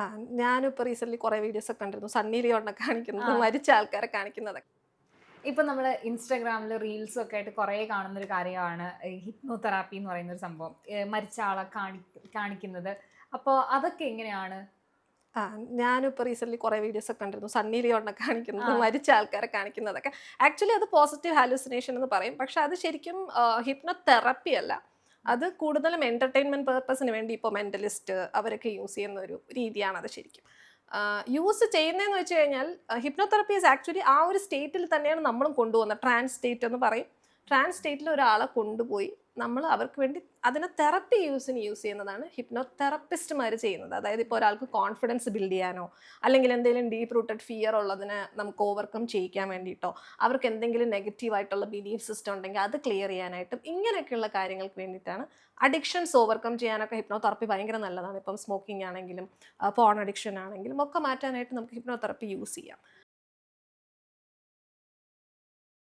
ആ ഞാനിപ്പോൾ റീസെന്റ് കുറേ വീഡിയോസ് ഒക്കെ കണ്ടിരുന്നു. സണ്ണി ലിയോണിനെ കാണിക്കുന്നത് മരിച്ച ആൾക്കാരെ കാണിക്കുന്നതൊക്കെ. ഇപ്പൊ നമ്മൾ ഇൻസ്റ്റാഗ്രാമിൽ റീൽസും ഒക്കെ ആയിട്ട് കുറേ കാണുന്ന ഒരു കാര്യമാണ് ഹിപ്നോതെറാപ്പി എന്ന് പറയുന്ന ഒരു സംഭവം മരിച്ച ആളെ കാണി കാണിക്കുന്നത്. അപ്പോൾ അതൊക്കെ എങ്ങനെയാണ്? ആ ഞാനിപ്പോൾ റീസെന്റ് കുറേ വീഡിയോസ് ഒക്കെ കണ്ടിരുന്നു. സണ്ണി ലിയോണിനെ കാണിക്കുന്നത് മരിച്ച ആൾക്കാരെ കാണിക്കുന്നതൊക്കെ. ആക്ച്വലി അത് പോസിറ്റീവ് ഹാലുസിനേഷൻ എന്ന് പറയും. പക്ഷെ അത് ശരിക്കും ഹിപ്നോതെറാപ്പി അല്ല. അത് കൂടുതലും എന്റർടൈൻമെന്റ് പേർപ്പസിന് വേണ്ടി ഇപ്പോൾ മെന്റലിസ്റ്റ് അവരൊക്കെ യൂസ് ചെയ്യുന്ന ഒരു രീതിയാണ് അത് ശരിക്കും. യൂസ് ചെയ്യുന്നതെന്ന് വെച്ച് കഴിഞ്ഞാൽ ഹിപ്നോതെറപ്പി ഈസ് ആക്ച്വലി ആ ഒരു സ്റ്റേറ്റിൽ തന്നെയാണ് നമ്മളും കൊണ്ടുപോകുന്നത് ട്രാൻസ് സ്റ്റേറ്റ് എന്ന് പറയും. ട്രാൻസ് സ്റ്റേറ്റിൽ ഒരാളെ കൊണ്ടുപോയി നമ്മൾ അവർക്ക് വേണ്ടി അതിനെ തെറപ്പി യൂസിന് യൂസ് ചെയ്യുന്നതാണ് ഹിപ്നോ തെറപ്പിസ്റ്റുമാർ ചെയ്യുന്നത്. അതായത് ഇപ്പോൾ ഒരാൾക്ക് കോൺഫിഡൻസ് ബിൽഡ് ചെയ്യാനോ അല്ലെങ്കിൽ എന്തെങ്കിലും ഡീപ്പ് റൂട്ടഡ് ഫിയർ ഉള്ളതിനെ നമുക്ക് ഓവർകം ചെയ്യിക്കാൻ വേണ്ടിയിട്ടോ അവർക്ക് എന്തെങ്കിലും നെഗറ്റീവ് ആയിട്ടുള്ള ബിലീഫ് സിസ്റ്റം ഉണ്ടെങ്കിൽ അത് ക്ലിയർ ചെയ്യാനായിട്ടും ഇങ്ങനെയൊക്കെയുള്ള കാര്യങ്ങൾക്ക് വേണ്ടിയിട്ടാണ് അഡിക്ഷൻസ് ഓവർകം ചെയ്യാനൊക്കെ ഹിപ്നോ തെറപ്പി ഭയങ്കര നല്ലതാണ്. ഇപ്പം സ്മോക്കിംഗ് ആണെങ്കിലും ഫോൺ അഡിക്ഷൻ ആണെങ്കിലും ഒക്കെ മാറ്റാനായിട്ട് നമുക്ക് ഹിപ്നോ തെറപ്പി യൂസ് ചെയ്യാം.